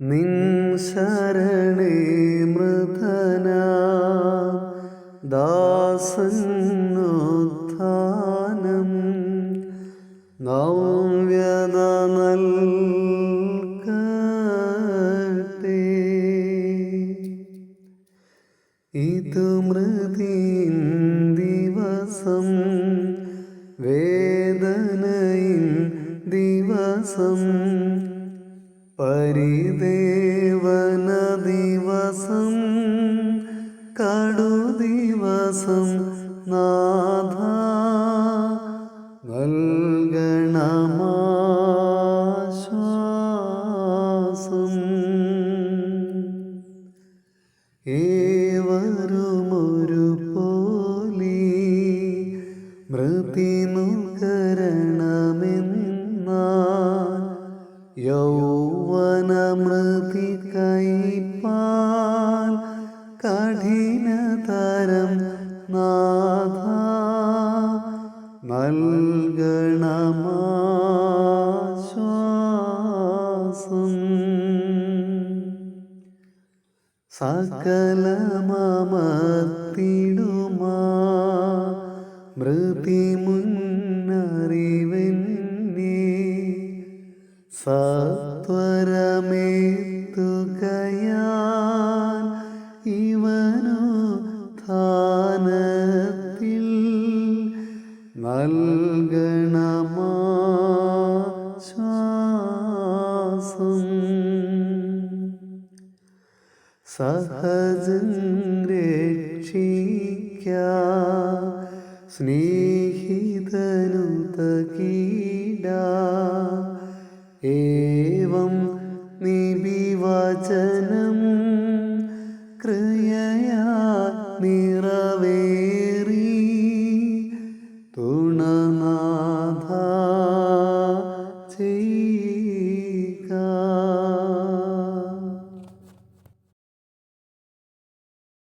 നിൻ ശരണേ മൃതന ദാസന്നുത്ഥാനം നവ്യത നൽകട്ടെ. ഇതു മൃതി ദിവസം വേദനയിൻ പരിദേവന ദിവസം കടു ദിവസം നാഥ നൽകണമാശ്വാസം. ഏവരുമൊരു യൗവന മൃതി കൈപ്പാൽ കഠിനതരം നാഥ നൽകണമാശ്വാസം. സകലമർത്തിടുമാ മൃതി മുന്നറിവെന്നെ സത്വരമേത്തുകയാൻ ഇവനു ധാനത്തിൽ നൽകണമാശ്വാസം സഹജൻ രക്ഷിക്ക സ്നേഹിതനു തകീട ഏ